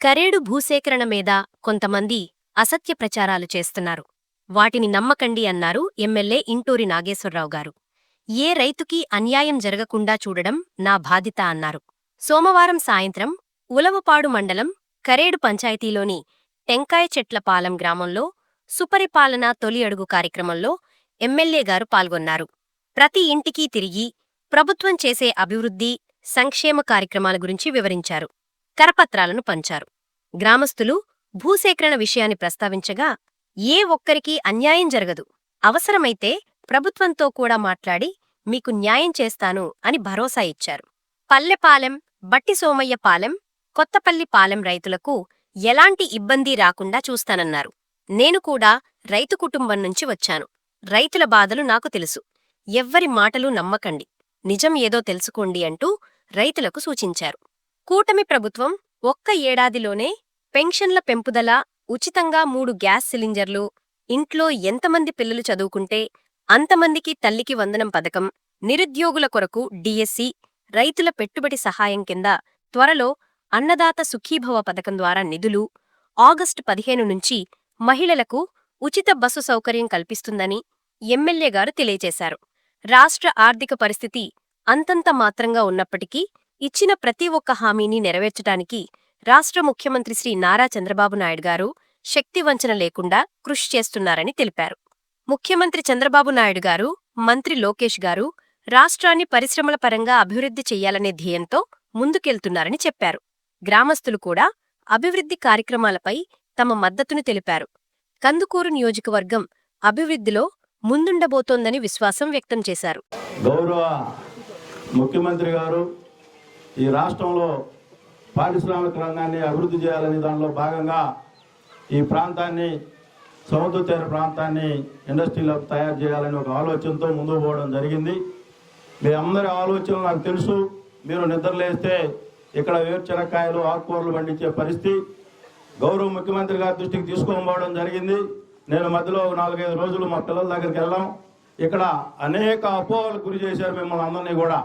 కరేడు భూసేకరణ మీద కొంతమంది అసత్య ప్రచారాలు చేస్తున్నారు. వాటిని నమ్మకండి అన్నారు ఎమ్మెల్యే ఇంటూరి నాగేశ్వరరావు గారు. ఏ రైతుకి అన్యాయం జరగకుండా చూడడం నా బాధ్యత అన్నారు. సోమవారం సాయంత్రం ఉలవపాడు మండలం కరేడు పంచాయతీలోని టెంకాయ చెట్లపాలెం గ్రామంలో సుపరిపాలన తొలి అడుగు కార్యక్రమంలో ఎమ్మెల్యే గారు పాల్గొన్నారు. ప్రతి ఇంటికి తిరిగి ప్రభుత్వం చేసే అభివృద్ధి సంక్షేమ కార్యక్రమాల గురించి వివరించారు. కరపత్రాలను పంచారు. గ్రామస్తులు భూసేకరణ విషయాన్ని ప్రస్తావించగా ఏ ఒక్కరికీ అన్యాయం జరగదు. అవసరమైతే ప్రభుత్వంతో కూడా మాట్లాడి మీకు న్యాయం చేస్తాను అని భరోసా ఇచ్చారు. పల్లెపాలెం బట్టి సోమయ్య పాలెం కొత్తపల్లి పాలెం రైతులకు ఎలాంటి ఇబ్బంది రాకుండా చూస్తానన్నారు. నేను కూడా రైతు కుటుంబం నుంచి వచ్చాను. రైతుల బాధలు నాకు తెలుసు. ఎవ్వరి మాటలు నమ్మకండి. నిజం ఏదో తెలుసుకోండి అంటూ రైతులకు సూచించారు. కూటమి ప్రభుత్వం ఒక్క ఏడాదిలోనే పెన్షన్ల పెంపుదల ఉచితంగా మూడు గ్యాస్ సిలిండర్లు ఇంట్లో ఎంతమంది పిల్లలు చదువుకుంటే అంతమందికి తల్లికి వందనం పథకం నిరుద్యోగుల కొరకు డిఎస్సి రైతుల పెట్టుబడి సహాయం కింద త్వరలో అన్నదాత సుఖీభవ పథకం ద్వారా నిధులు ఆగస్టు పదిహేను నుంచి మహిళలకు ఉచిత బస్సు సౌకర్యం కల్పిస్తుందని ఎమ్మెల్యే గారు తెలియజేశారు. రాష్ట్ర ఆర్థిక పరిస్థితి అంతంత మాత్రంగా ఉన్నప్పటికీ ఇచ్చిన ప్రతి ఒక్క హామీని నెరవేర్చడానికి రాష్ట్ర ముఖ్యమంత్రి శ్రీ నారా చంద్రబాబు నాయుడు గారు శక్తివంచన లేకుండా కృషి చేస్తున్నారని తెలిపారు. ముఖ్యమంత్రి చంద్రబాబు నాయుడు గారు మంత్రి లోకేష్ గారు రాష్ట్రాన్ని పరిశ్రమల పరంగా అభివృద్ధి చెయ్యాలనే ధ్యేయంతో ముందుకెళ్తున్నారని చెప్పారు. గ్రామస్తులు కూడా అభివృద్ధి కార్యక్రమాలపై తమ మద్దతును తెలిపారు. కందుకూరు నియోజకవర్గం అభివృద్ధిలో ముందుండబోతోందని విశ్వాసం వ్యక్తం చేశారు. గౌరవ ముఖ్యమంత్రి గారు ఈ రాష్ట్రంలో పారిశ్రామిక రంగాన్ని అభివృద్ధి చేయాలనే దానిలో భాగంగా ఈ ప్రాంతాన్ని సముద్ర తీర ప్రాంతాన్ని ఇండస్ట్రీలో తయారు చేయాలని ఒక ఆలోచనతో ముందుకు పోవడం జరిగింది. మీ అందరి ఆలోచనలు నాకు తెలుసు. మీరు నిద్రలేస్తే ఇక్కడ వేరుచెనక్కాయలు ఆకుకూరలు పండించే పరిస్థితి గౌరవ ముఖ్యమంత్రి గారి దృష్టికి తీసుకొని పోవడం జరిగింది. నేను మధ్యలో నాలుగైదు రోజులు మా పిల్లల దగ్గరికి వెళ్ళాం. ఇక్కడ అనేక అపోహలకు గురి చేశారు మిమ్మల్ని అందరినీ కూడా.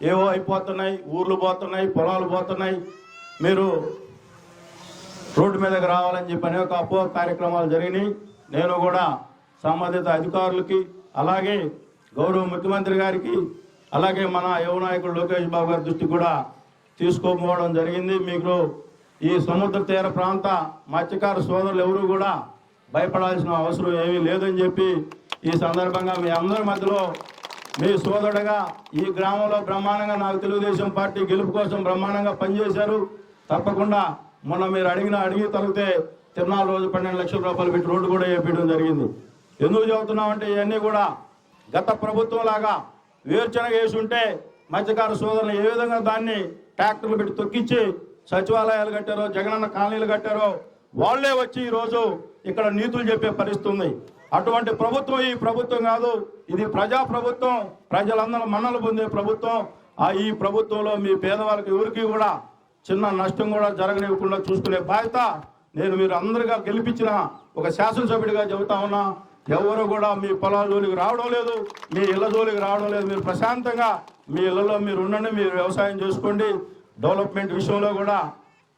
ఏవో అయిపోతున్నాయి ఊర్లు పోతున్నాయి పొలాలు పోతున్నాయి. మీరు రోడ్డు మీదకి రావాలని చెప్పి అనేక అపో కార్యక్రమాలు జరిగినాయి. నేను కూడా సంబంధిత అధికారులకి అలాగే గౌరవ ముఖ్యమంత్రి గారికి అలాగే మన యువ నాయకుడు లోకేష్ బాబు గారి దృష్టి కూడా తీసుకోకపోవడం జరిగింది. మీకు ఈ సముద్ర తీర ప్రాంత మత్స్యకార సోదరులు ఎవరు కూడా భయపడాల్సిన అవసరం ఏమీ లేదని చెప్పి ఈ సందర్భంగా మీ అందరి మధ్యలో మీ సోదరుడుగా ఈ గ్రామంలో బ్రహ్మాండంగా నాకు తెలుగుదేశం పార్టీ గెలుపు కోసం బ్రహ్మాండంగా పనిచేశారు. తప్పకుండా మొన్న మీరు అడిగిన అడిగి తగితే తిరునాలు రోజు పన్నెండు లక్షల రూపాయలు పెట్టి రోడ్డు కూడా వేపించడం జరిగింది. ఎందుకు చెబుతున్నామంటే ఇవన్నీ కూడా గత ప్రభుత్వం లాగా వేరుచెనగ వేసి ఉంటే సోదరులు ఏ విధంగా దాన్ని ట్రాక్టర్లు పెట్టి తొక్కించి సచివాలయాలు కట్టారో జగనన్న కాలనీలు కట్టారో వాళ్ళే వచ్చి ఈరోజు ఇక్కడ నీతులు చెప్పే పరిస్థితి ఉంది. అటువంటి ప్రభుత్వం ఈ ప్రభుత్వం కాదు. ఇది ప్రజా ప్రభుత్వం ప్రజలందరూ మన్నలు పొందే ప్రభుత్వం. ఆ ఈ ప్రభుత్వంలో మీ పేదవాళ్ళకి ఎవరికి కూడా చిన్న నష్టం కూడా జరగనివ్వకుండా చూసుకునే బాధ్యత నేను మీరు అందరిగా గెలిపించిన ఒక శాసనసభ్యుడిగా చెబుతా ఉన్నా. ఎవరు కూడా మీ పొలాల జోలికి రావడం లేదు మీ ఇళ్ళ జోలికి రావడం లేదు. మీరు ప్రశాంతంగా మీ ఇళ్ళలో మీరు ఉండండి మీరు వ్యవసాయం చేసుకోండి. డెవలప్మెంట్ విషయంలో కూడా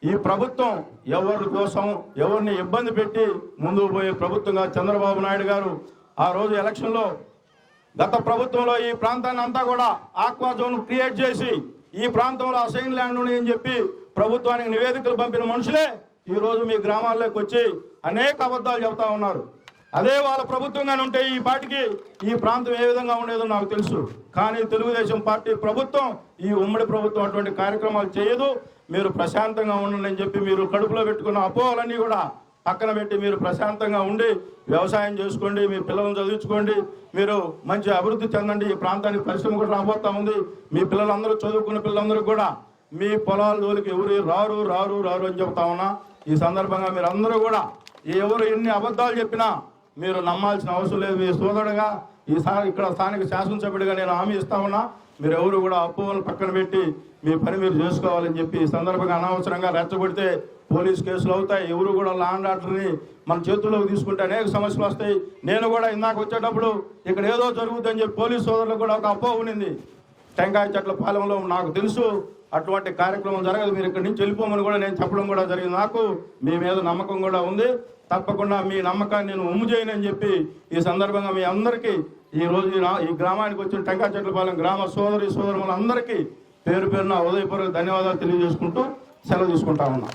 ఈ ప్రభుత్వం ఎవరి కోసం ఎవరిని ఇబ్బంది పెట్టి ముందుకు పోయే ప్రభుత్వంగా చంద్రబాబు నాయుడు గారు ఆ రోజు ఎలక్షన్లో గత ప్రభుత్వంలో ఈ ప్రాంతాన్ని అంతా కూడా ఆక్వా జోన్ క్రియేట్ చేసి ఈ ప్రాంతంలో అసైన్ ల్యాండ్ ఉంది అని చెప్పి ప్రభుత్వానికి నివేదికలు పంపిన మనుషులే ఈరోజు మీ గ్రామాల్లోకి వచ్చి అనేక అబద్ధాలు చెబుతా ఉన్నారు. అదే వాళ్ళ ప్రభుత్వంగానే ఉంటే ఈ పాటికి ఈ ప్రాంతం ఏ విధంగా ఉండేదో నాకు తెలుసు. కానీ తెలుగుదేశం పార్టీ ప్రభుత్వం ఈ ఉమ్మడి ప్రభుత్వం అటువంటి కార్యక్రమాలు చేయదు. మీరు ప్రశాంతంగా ఉండండి అని చెప్పి మీరు కడుపులో పెట్టుకున్న అపోహలన్నీ కూడా పక్కన పెట్టి మీరు ప్రశాంతంగా ఉండి వ్యవసాయం చేసుకోండి మీ పిల్లలను చదివించుకోండి మీరు మంచి అభివృద్ధి చెందండి ఈ ప్రాంతానికి పరిశ్రమ కూడా రాబోతా ఉంది. మీ పిల్లలందరూ చదువుకున్న పిల్లలందరూ కూడా మీ పొలాల జోలికి ఎవరు రారు రారు రారు అని చెప్తా ఉన్నా ఈ సందర్భంగా మీరు అందరూ కూడా ఎవరు ఎన్ని అబద్ధాలు చెప్పినా మీరు నమ్మాల్సిన అవసరం లేదు. మీ సోదరుడుగా ఈసారి ఇక్కడ స్థానిక శాసనసభ్యుడిగా నేను హామీ ఇస్తా ఉన్నా మీరెవరు కూడా అపోహలు పక్కన పెట్టి మీ పని మీరు చేసుకోవాలని చెప్పి సందర్భంగా అనవసరంగా రెచ్చగొడితే పోలీస్ కేసులు అవుతాయి. ఎవరు కూడా లా అండ్ ఆర్డర్ని మన చేతుల్లోకి తీసుకుంటే అనేక సమస్యలు వస్తాయి. నేను కూడా ఇందాక వచ్చేటప్పుడు ఇక్కడ ఏదో జరుగుతుందని చెప్పి పోలీస్ సోదరులకు కూడా ఒక అపోహ ఉన్నింది. టెంకాయ చెట్ల పాలెంలో నాకు తెలుసు అటువంటి కార్యక్రమం జరగదు మీరు ఇక్కడి నుంచి వెళ్ళిపోమని కూడా నేను చెప్పడం కూడా జరిగింది. నాకు మీ మీద నమ్మకం కూడా ఉంది. తప్పకుండా మీ నమ్మకాన్ని నేను ఉమ్ము చేయనని చెప్పి ఈ సందర్భంగా మీ అందరికీ ఈ రోజు ఈ గ్రామానికి వచ్చిన టెంకా చెట్లపాలెం గ్రామ సోదరి సోదరులందరికీ పేరు పేరున ఉదయపూర్వక ధన్యవాదాలు తెలియజేసుకుంటూ సెలవు తీసుకుంటా ఉన్నాం.